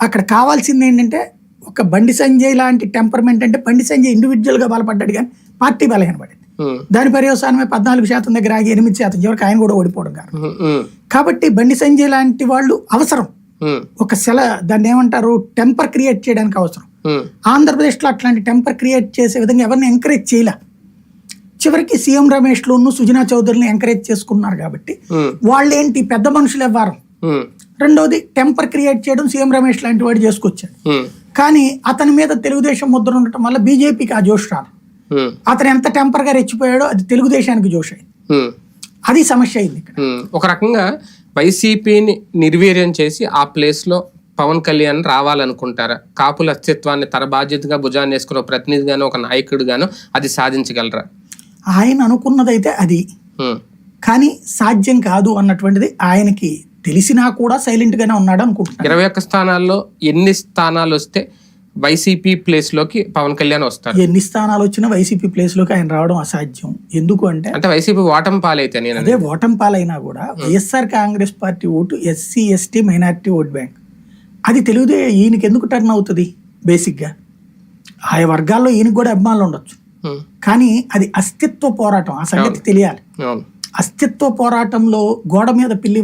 అక్కడ కావాల్సింది ఏంటంటే ఒక బండి సంజయ్ లాంటి టెంపర్మెంట్ అంటే బండి సంజయ్ ఇండివిజువల్గా బలపడ్డాడు కానీ పార్టీ బలహీనపడింది దాని పర్యవసానమే పద్నాలుగు శాతం దగ్గర ఆగి ఎనిమిది శాతం చివరికి ఆయన కూడా ఓడిపోవడం కారణం. ఉమ్, కాబట్టి బండి సంజయ్ లాంటి వాళ్ళు అవసరం. ఒక సెల దాన్ని ఏమంటారు? టెంపర్ క్రియేట్ చేయడానికి అవసరం. ఆంధ్రప్రదేశ్లో అట్లాంటి టెంపర్ క్రియేట్ చేసే విధంగా ఎవరిని ఎంకరేజ్ చేయలే. చివరికి సీఎం రమేష్లోను సుజనా చౌదరిని ఎంకరేజ్ చేసుకున్నారు కాబట్టి వాళ్ళేంటి? పెద్ద మనుషులు ఎవ్వరు. రెండోది టెంపర్ క్రియేట్ చేయడం సీఎం రమేష్ లాంటి వాడు చేసుకొచ్చాడు. కానీ అతని మీద తెలుగుదేశం ముద్ర ఉండటం వల్ల బీజేపీకి ఆ జోష్ రాదు. అతను ఎంత టెంపర్గా రెచ్చిపోయాడో అది తెలుగుదేశానికి జోష్ అయింది. అది సమస్య అయింది ఇక్కడ. ఒక రకంగా వైసీపీని నిర్వీర్యం చేసి ఆ ప్లేస్లో పవన్ కళ్యాణ్ రావాలనుకుంటారా? కాపుల అస్తిత్వాన్ని తన బాధ్యతగా భుజాన్ని వేసుకున్న ప్రతినిధిగాను ఒక నాయకుడిగాను అది సాధించగలరా? ఆయన అనుకున్నదైతే అది. కానీ సాధ్యం కాదు అన్నటువంటిది ఆయనకి తెలిసినా కూడా సైలెంట్ గానే ఉన్నాడు అనుకుంటున్నాను. ఇరవై ఒక్క స్థానాల్లో ఎన్ని స్థానాలు వస్తే వైసీపీ ప్లేస్లోకి పవన్ కళ్యాణ్ వస్తారు ఎన్ని స్థానాలు వచ్చినా వైసీపీ ప్లేస్లోకి ఆయన రావడం అసాధ్యం. ఎందుకు అంటే అంటే వైసీపీ ఓటమి పాలైతే నేను అదే ఓటమి పాలైనా కూడా YSR Congress party vote SC ST minority vote bank. అది తెలుగుదే ఈయనకి ఎందుకు టర్న్ అవుతుంది బేసిక్గా ఆయా వర్గాల్లో ఈయనకి కూడా అభిమానులు ఉండొచ్చు. కానీ అది అస్తిత్వ పోరాటం ఆ సంగతి తెలియాలి. అస్తిత్వ పోరాటంలో గోడ మీద పిల్లి